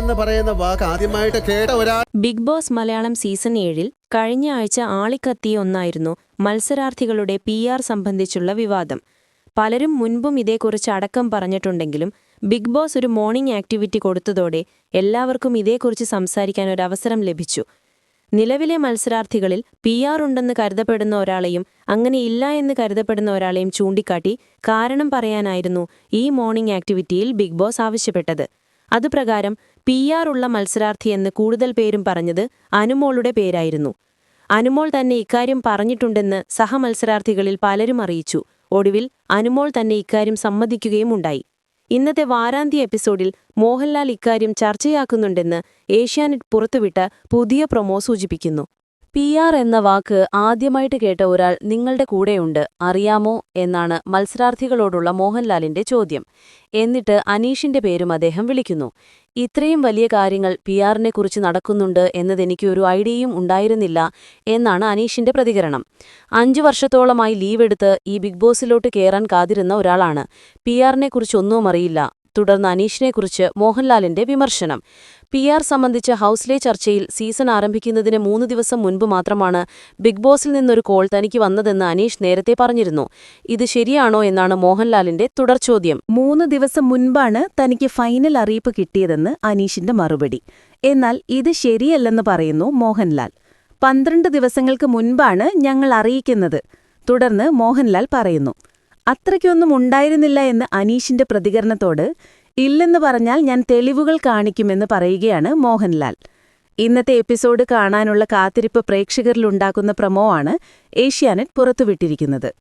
എന്ന് പറയുന്ന വാക്ക് ആദ്യമായിട്ട് കേട്ട ഒരാൾ ബിഗ് ബോസ് മലയാളം സീസൺ ഏഴിൽ കഴിഞ്ഞ ആഴ്ച ആളിക്കത്തിയ ഒന്നായിരുന്നു മത്സരാർത്ഥികളുടെ പി ആർ സംബന്ധിച്ചുള്ള വിവാദം. പലരും മുൻപും ഇതേക്കുറിച്ച് അടക്കം പറഞ്ഞിട്ടുണ്ടെങ്കിലും ബിഗ് ബോസ് ഒരു മോർണിംഗ് ആക്ടിവിറ്റി കൊടുത്തതോടെ എല്ലാവർക്കും ഇതേക്കുറിച്ച് സംസാരിക്കാൻ ഒരു അവസരം ലഭിച്ചു. നിലവിലെ മത്സരാർത്ഥികളിൽ പി ആർ ഉണ്ടെന്ന് കരുതപ്പെടുന്ന ഒരാളെയും അങ്ങനെ ഇല്ല എന്ന് കരുതപ്പെടുന്ന ഒരാളെയും ചൂണ്ടിക്കാട്ടി കാരണം പറയാനായിരുന്നു ഈ മോർണിംഗ് ആക്ടിവിറ്റിയിൽ ബിഗ് ബോസ് ആവശ്യപ്പെട്ടത്. അതുപ്രകാരം പി ആർ ഉള്ള മത്സരാർത്ഥിയെന്ന് കൂടുതൽ പേരും പറഞ്ഞത് അനുമോളുടെ പേരായിരുന്നു. അനുമോൾ തന്നെ ഇക്കാര്യം പറഞ്ഞിട്ടുണ്ടെന്ന് സഹമത്സരാർത്ഥികളിൽ പലരും അറിയിച്ചു. ഒടുവിൽ അനുമോൾ തന്നെ ഇക്കാര്യം സമ്മതിക്കുകയും ഉണ്ടായി ഇന്നത്തെ വാരാന്ത്യ എപ്പിസോഡിൽ മോഹൻലാൽ ഇക്കാര്യം ചർച്ചയാക്കുന്നുണ്ടെന്ന് ഏഷ്യാനെറ്റ് പുറത്തുവിട്ട പുതിയ പ്രൊമോ സൂചിപ്പിക്കുന്നു. പി ആർ എന്ന വാക്ക് ആദ്യമായിട്ട് കേട്ട ഒരാൾ നിങ്ങളുടെ കൂടെയുണ്ട് അറിയാമോ? എന്നാണ് മത്സരാർത്ഥികളോടുള്ള മോഹൻലാലിന്റെ ചോദ്യം. എന്നിട്ട് അനീഷിന്റെ പേരും അദ്ദേഹം വിളിക്കുന്നു. ഇത്രയും വലിയ കാര്യങ്ങൾ പി ആറിനെക്കുറിച്ച് നടക്കുന്നുണ്ട് എന്നതെനിക്ക് ഒരു ഐഡിയയും ഉണ്ടായിരുന്നില്ല എന്നാണ് അനീഷിന്റെ പ്രതികരണം. അഞ്ചു വർഷത്തോളമായി ലീവെടുത്ത് ഈ ബിഗ് ബോസിലോട്ട് കയറാൻ കാതിരുന്ന ഒരാളാണ്. പി ആറിനെക്കുറിച്ചൊന്നും അറിയില്ല. തുടർന്ന് അനീഷിനെക്കുറിച്ച് മോഹൻലാലിന്റെ വിമർശനം. പി ആർ സംബന്ധിച്ച ഹൌസ്ലെ ചർച്ചയിൽ സീസൺ ആരംഭിക്കുന്നതിന് മൂന്ന് ദിവസം മുൻപ് മാത്രമാണ് ബിഗ് ബോസിൽ നിന്നൊരു കോൾ തനിക്ക് വന്നതെന്ന് അനീഷ് നേരത്തെ പറഞ്ഞിരുന്നു. ഇത് ശരിയാണോ എന്നാണ് മോഹൻലാലിന്റെ തുടർചോദ്യം മൂന്ന് ദിവസം മുൻപാണ് തനിക്ക് ഫൈനൽ അറിയിപ്പ് കിട്ടിയതെന്ന് അനീഷിന്റെ മറുപടി. എന്നാൽ ഇത് ശരിയല്ലെന്ന് പറയുന്നു മോഹൻലാൽ. പന്ത്രണ്ട് ദിവസങ്ങൾക്ക് മുൻപാണ് ഞങ്ങൾ അറിയിക്കുന്നത് തുടർന്ന് മോഹൻലാൽ പറയുന്നു. അത്രയ്ക്കൊന്നും ഉണ്ടായിരുന്നില്ല എന്ന് അനീഷിന്റെ പ്രതികരണത്തോട് ഇല്ലെന്ന് പറഞ്ഞാൽ ഞാൻ തെളിവുകൾ കാണിക്കുമെന്ന് പറയുകയാണ് മോഹൻലാൽ. ഇന്നത്തെ എപ്പിസോഡ് കാണാനുള്ള കാത്തിരിപ്പ് പ്രേക്ഷകരിലുണ്ടാക്കുന്ന പ്രമോ ആണ് ഏഷ്യാനെറ്റ് പുറത്തുവിട്ടിരിക്കുന്നത്.